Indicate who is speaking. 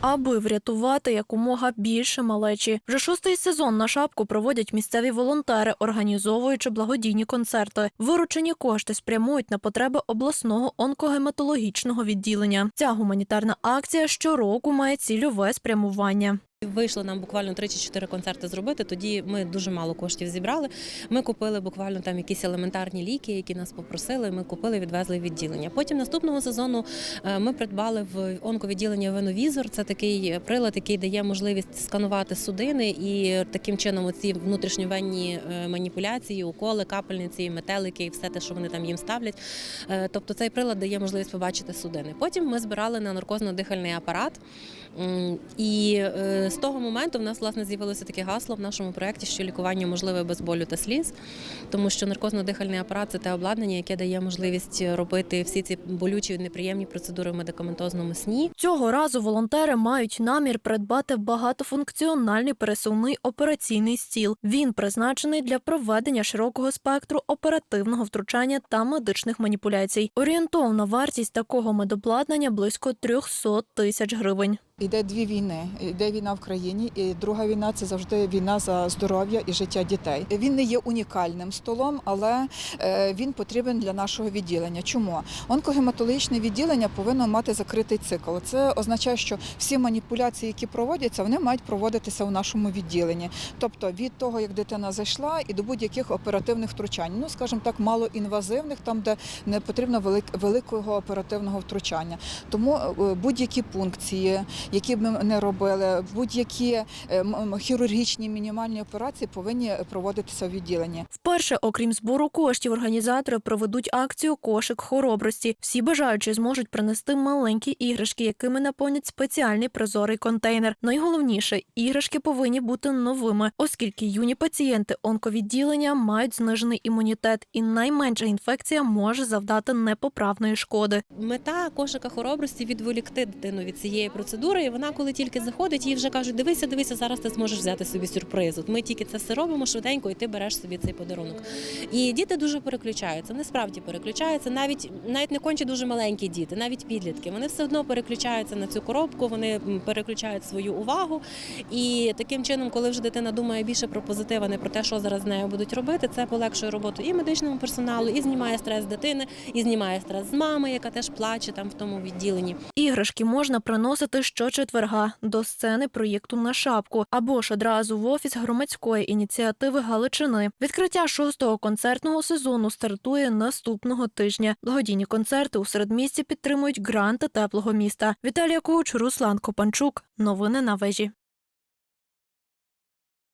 Speaker 1: аби врятувати якомога більше малечі. Вже шостий сезон на шапку проводять місцеві волонтери, організовуючи благодійні концерти. Виручені кошти спрямують на потреби обласного онкогематологічного відділення. Ця гуманітарна акція щороку має цільове спрямування.
Speaker 2: Вийшло нам буквально 3 чи 4 концерти зробити. Тоді ми дуже мало коштів зібрали. Ми купили буквально там якісь елементарні ліки, які нас попросили. Ми купили, відвезли в відділення. Потім наступного сезону е, ми придбали в онковідділення веновізор. Це такий прилад, який дає можливість сканувати судини і таким чином ці внутрішньовенні е, маніпуляції, уколи, капельниці, метелики і все те, що вони там їм ставлять. Е, Тобто цей прилад дає можливість побачити судини. Потім ми збирали на наркозно-дихальний апарат. І е, з того моменту в нас власне з'явилося таке гасло в нашому проєкті, що лікування можливе без болю та сліз, тому що наркозно-дихальний апарат це те обладнання, яке дає можливість робити всі ці болючі неприємні процедури в медикаментозному сні.
Speaker 1: Цього разу волонтери мають намір придбати багатофункціональний пересувний операційний стіл. Він призначений для проведення широкого спектру оперативного втручання та медичних маніпуляцій. Орієнтовна вартість такого медобладнання близько 300 тисяч гривень.
Speaker 3: Йде дві війни. Йде війна в країні, і друга війна це завжди війна за здоров'я і життя дітей. Він не є унікальним столом, але е, він потрібен для нашого відділення. Чому онкогематологічне відділення повинно мати закритий цикл? Це означає, що всі маніпуляції, які проводяться, вони мають проводитися у нашому відділенні. Тобто від того, як дитина зайшла, і до будь-яких оперативних втручань. Ну, скажімо так, малоінвазивних, там де не потрібно велик- великого оперативного втручання. Тому е, будь-які пункції, які б ми не робили, будь-які е, хірургічні мінімальні операції повинні проводитися у відділенні.
Speaker 1: Вперше, окрім збору коштів, організатори проведуть акцію Кошик хоробрості. Всі бажаючі зможуть принести маленькі іграшки, якими наповнять спеціальний прозорий контейнер. Найголовніше, іграшки повинні бути новими, оскільки юні пацієнти онковідділення мають знижений імунітет, і найменша інфекція може завдати непоправної шкоди.
Speaker 2: Мета кошика хоробрості відволікти дитину від цієї процедури. І вона, коли тільки заходить, їй вже кажуть: дивися, дивися, зараз ти зможеш взяти собі сюрприз. От ми тільки це все робимо швиденько, і ти береш собі цей подарунок. І діти дуже переключаються. Вони справді переключаються. Навіть навіть не конче дуже маленькі діти, навіть підлітки. Вони все одно переключаються на цю коробку, вони переключають свою увагу. І таким чином, коли вже дитина думає більше про позитив, а не про те, що зараз з нею будуть робити, це полегшує роботу і медичному персоналу, і знімає стрес дитини, і знімає стрес з мами, яка теж плаче там в тому відділенні.
Speaker 1: Іграшки можна приносити щочетверга до сцени проєкту на шапку або ж одразу в офіс громадської ініціативи Галичини. Відкриття шостого концертного сезону стартує наступного тижня. Благодійні концерти у середмісті підтримують гранти теплого міста. Віталія Куч, Руслан Копанчук. Новини на вежі.